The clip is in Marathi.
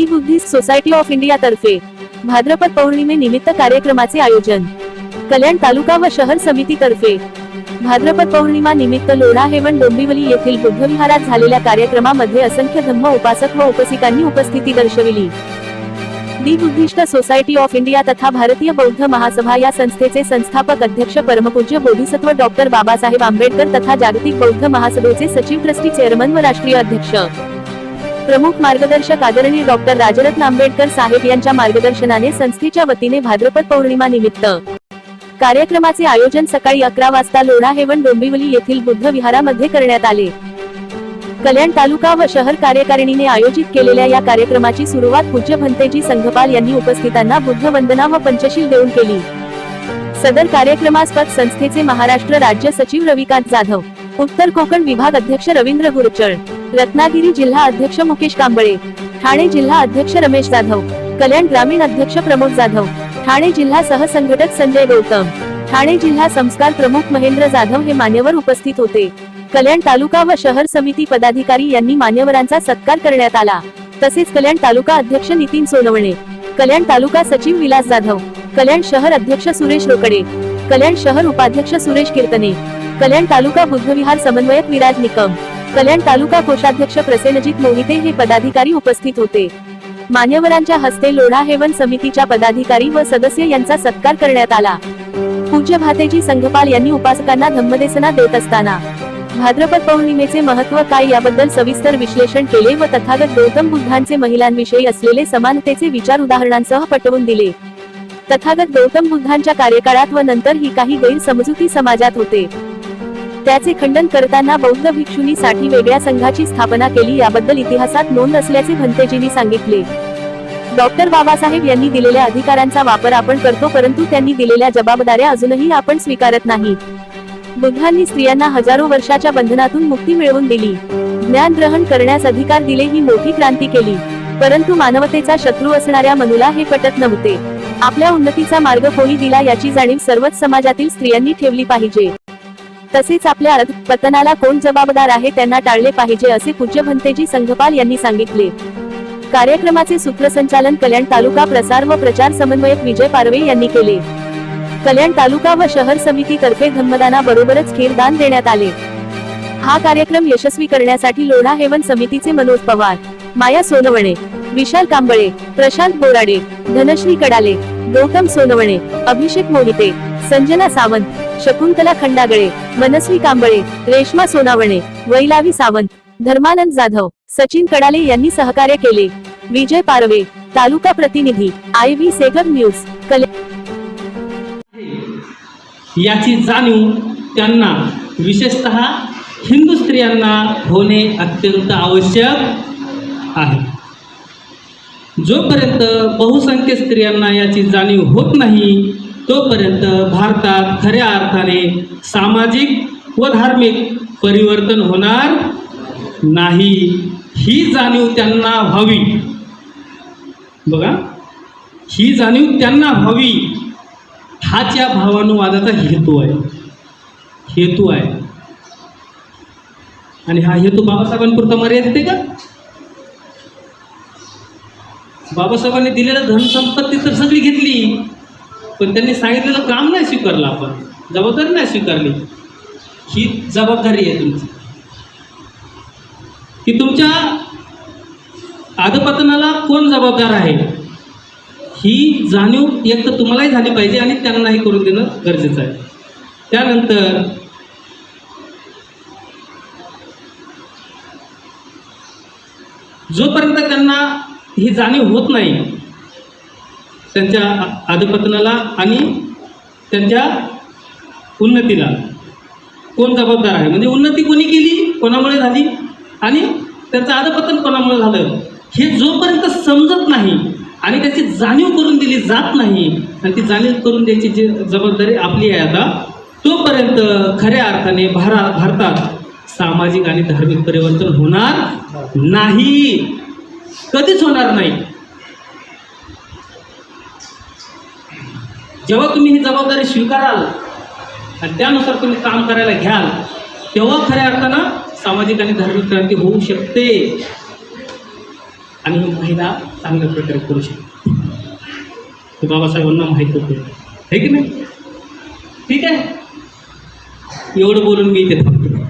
बुद्धिस्ट सोसायटी ऑफ इंडिया तर्फे भाद्रपद पौर्णिमेनिमित्त कार्यक्रमाचे आयोजन कल्याण तालुका व शहर समिती तर्फे भाद्रपद पौर्णिमा निमित्त लोढा हेवन डोंबिवली येथील बुद्धविहारात झालेल्या कार्यक्रमामध्ये असंख्य धम्म उपासक व उपासिकांनी उपस्थिती दर्शविली. The Buddhist Society of India तथा भारतीय बौद्ध महासभा या संस्थेचे संस्थापक अध्यक्ष परमपूज्य बोधिसत्व डॉक्टर बाबासाहेब आंबेडकर तथा जागतिक बौद्ध महासभेचे सचिव ट्रस्टी चेअरमन व राष्ट्रीय अध्यक्ष. प्रमुख मार्गदर्शक आदरणीय डॉक्टर राजरत्न आंबेडकर साहेब यांच्या मार्गदर्शनाने संस्थेच्या वतीने भाद्रपद पौर्णिमा निमित्त. कार्यक्रमाचे आयोजन सकाळी अकरा वाजता लोणा हेवन डोंबिवली येथील बुद्ध विहारामध्ये करण्यात आले. कल्याण तालुका व शहर कार्यकारिणीने आयोजित केलेल्या या कार्यक्रमाची सुरुवात पूज्य भंतेजी संघपाल यांनी उपस्थितांना बुद्ध वंदना व पंचशील देऊन केली. सदर कार्यक्रमास्पद संस्थेचे महाराष्ट्र राज्य सचिव रविकांत जाधव उत्तर कोकण विभाग अध्यक्ष रवींद्र गुरचळ रत्नागिरी जिल्हा अध्यक्ष मुकेश कांबळे ठाणे जिल्हा अध्यक्ष रमेश जाधव कल्याण ग्रामीण अध्यक्ष प्रमोद जाधव ठाणे जिल्हा सहसंघटक संजय गौतम ठाणे जिल्हा संस्कार प्रमुख महेंद्र जाधव हे मान्यवर उपस्थित होते. कल्याण तालुका व शहर समिती पदाधिकारी यांनी मान्यवरांचा सत्कार करण्यात आला. तसेच कल्याण तालुका अध्यक्ष नितीन सोनवणे कल्याण तालुका सचिव विलास जाधव कल्याण शहर अध्यक्ष सुरेश रोकडे कल्याण शहर उपाध्यक्ष सुरेश कीर्तने कल्याण तालुका बुद्धविहार समन्वयक विराज निकम कल्याण तालुका कोषाध्यक्ष प्रसेनजित मोहिते हे पदाधिकारी उपस्थित होते. मान्यवरांच्या हस्ते लोढा हेवन समितीच्या पदाधिकारी व सदस्य यांचा सत्कार करण्यात आला. पूज्य भातेजी संघपाल यांनी उपासकांना धम्मदेसना देत असताना भाद्रपद पौर्णिमेचे महत्त्व काय याबद्दल सविस्तर विश्लेषण केले व तथागत गौतम बुद्धांचे महिलांविषयी असलेले समानतेचे विचार उदाहरणांसह पटवून दिले. तथागत गौतम बुद्धांच्या कार्यकाळात व नंतर ही काही गैरसमजुती समाजात होते. त्याचे खंडन करताना बौद्ध भिक्षुनीसाठी वेगळ्या संघाची स्थापना केली याबद्दल इतिहासात नोंद असल्याचे भंतेजींनी सांगितले. डॉक्टर बाबासाहेब यांनी दिलेल्या अधिकारांचा वापर आपण करतो परंतु त्यांनी दिलेल्या जबाबदाऱ्या अजूनही आपण स्वीकारत नाही. बुद्धांनी स्त्रियांना हजारो वर्षाच्या बंधनातून मुक्ती मिळवून दिली. ज्ञान ग्रहण करण्यास अधिकार दिले ही मोठी क्रांती केली. परंतु मानवतेचा शत्रू असणाऱ्या मनुला हे पटत नव्हते. आपल्या उन्नतीचा मार्ग कोणी दिला याची जाणीव सर्वच समाजातील स्त्रियांनी ठेवली पाहिजे. तसेच आपल्या पतनाला कोण जबाबदार आहे त्यांना टाळले पाहिजे असे पूज्य भंतेजी संघपाल यांनी सांगितले. कार्यक्रमाचे सूत्रसंचालन कल्याण तालुका प्रसार व प्रचार समन्वयक विजय पारवे यांनी केले. कल्याण तालुका व शहर समिती तर्फे धम्मदाना बरोबरच खीरदान देण्यात आले. हा कार्यक्रम यशस्वी करण्यासाठी लोढा हेवन समितीचे मनोज पवार माया सोनवणे विशाल कांबळे प्रशांत बोराडे धनश्री कडाले गौतम सोनवणे अभिषेक मोहिते संजना सावंत शकुंतला खंडागळे मनस्वी कांबळे रेश्मा सोनावणे वैलावी सावंत धर्मानंद जाधव सचिन कडाले यांनी सहकार्य केले. विजय पारवे तालुका प्रतिनिधी आय व्ही सेगर न्यूज कले याची जाणीव त्यांना विशेषत हिंदू स्त्रियांना होणे अत्यंत आवश्यक आहे. जोपर्यंत बहुसंख्य स्त्रियांना याची जाणीव होत नाही तोपर्यंत भारतात खऱ्या अर्थाने सामाजिक व धार्मिक परिवर्तन होणार नाही ही जाणीव त्यांना व्हावी. बघा ही जाणीव त्यांना व्हावी हाच या भावानुवादाचा हेतू आहे. हेतू आहे. आणि हा हेतू बाबासाहेबांपुरता मर्यादित आहे का? बाबासाहेबांनी दिलेलं धनसंपत्ती तर सगळी घेतली. पण त्यांनी सांगितलेलं काम नाही स्वीकारलं आपण. जबाबदारी नाही स्वीकारली. ही जबाबदारी आहे तुमची. की तुमच्या आदपतनाला कोण जबाबदार आहे? ही जाणीव एक तर तुम्हालाही झाली पाहिजे आणि त्यांनाही करून देणं गरजेचं आहे. त्यानंतर जोपर्यंत त्यांना ही जाणीव होत नाही त्यांच्या आदपतनाला आणि त्यांच्या उन्नतीला कोण जबाबदार आहे? म्हणजे उन्नती कोणी केली? कोणामुळे झाली? आणि त्याचं आदपतन कोणामुळे झालं? हे जोपर्यंत समजत नाही आणि त्याची जाणीव करून दिली जात नाही आणि ती जाणीव करून द्यायची जी जबाबदारी आपली आहे आता तोपर्यंत खऱ्या अर्थाने भारा भारतात सामाजिक आणि धार्मिक परिवर्तन होणार नाही. कधीच होणार नाही. जेव्हा तुम्ही ही जबाबदारी स्वीकाराल आणि त्यानुसार तुम्ही काम करायला घ्याल तेव्हा खऱ्या अर्थानं सामाजिक आणि धार्मिक क्रांती होऊ शकते. आणि महिला चांगल्या प्रकारे करू शकते. हे बाबासाहेबांना माहीत होते. हे की नाही? ठीक आहे? एवढं बोलून मी इथे थांबतो.